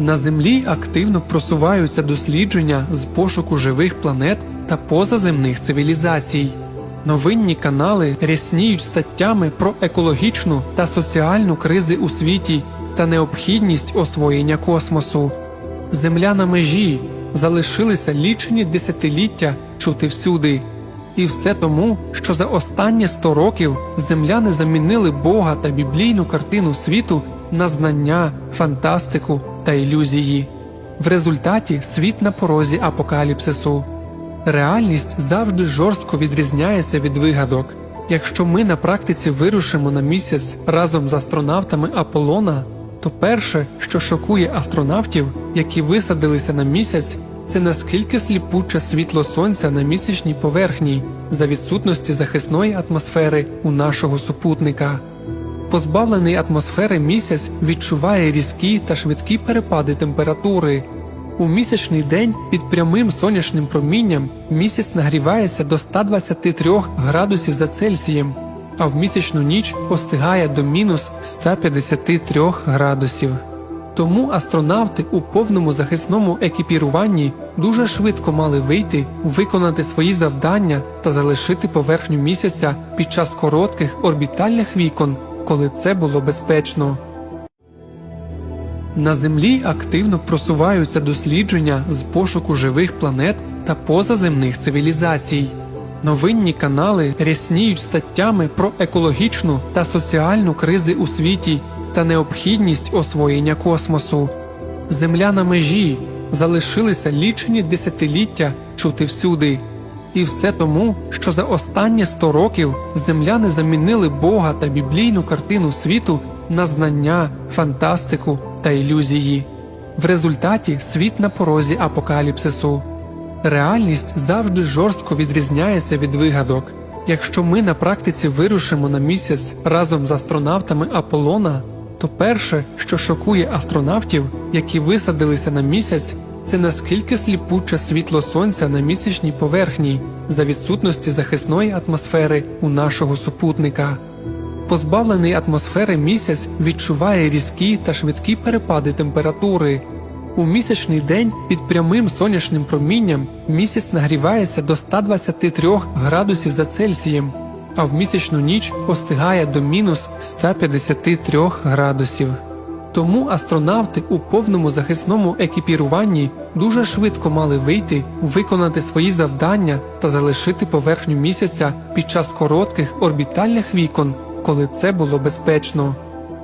На Землі активно просуваються дослідження з пошуку живих планет та позаземних цивілізацій. Новинні канали рясніють статтями про екологічну та соціальну кризи у світі та необхідність освоєння космосу. Земля на межі залишилися лічені десятиліття чути всюди. І все тому, що за останні 100 років земляни замінили Бога та біблійну картину світу на знання, фантастику та ілюзії. В результаті світ на порозі апокаліпсису. Реальність завжди жорстко відрізняється від вигадок. Якщо ми на практиці вирушимо на місяць разом з астронавтами Аполлона, то перше, що шокує астронавтів, які висадилися на місяць, це наскільки сліпуче світло сонця на місячній поверхні за відсутності захисної атмосфери у нашого супутника. Позбавлений атмосфери місяць відчуває різкі та швидкі перепади температури. У місячний день під прямим сонячним промінням місяць нагрівається до 123 градусів за Цельсієм, а в місячну ніч остигає до мінус 153 градусів. Тому астронавти у повному захисному екіпіруванні дуже швидко мали вийти, виконати свої завдання та залишити поверхню місяця під час коротких орбітальних вікон, коли це було безпечно. На Землі активно просуваються дослідження з пошуку живих планет та позаземних цивілізацій. Новинні канали рясніють статтями про екологічну та соціальну кризи у світі та необхідність освоєння космосу. Земля на межі залишилися лічені десятиліття чути всюди. І все тому, що за останні 100 років земляни замінили Бога та біблійну картину світу на знання, фантастику та ілюзії. В результаті світ на порозі апокаліпсису. Реальність завжди жорстко відрізняється від вигадок. Якщо ми на практиці вирушимо на місяць разом з астронавтами Аполлона, то перше, що шокує астронавтів, які висадилися на місяць, це наскільки сліпуче світло сонця на місячній поверхні за відсутності захисної атмосфери у нашого супутника. Позбавлений атмосфери місяць відчуває різкі та швидкі перепади температури. У місячний день під прямим сонячним промінням місяць нагрівається до 123 градусів за Цельсієм, а в місячну ніч остигає до мінус 153 градусів. Тому астронавти у повному захисному екіпіруванні дуже швидко мали вийти, виконати свої завдання та залишити поверхню місяця під час коротких орбітальних вікон, коли це було безпечно.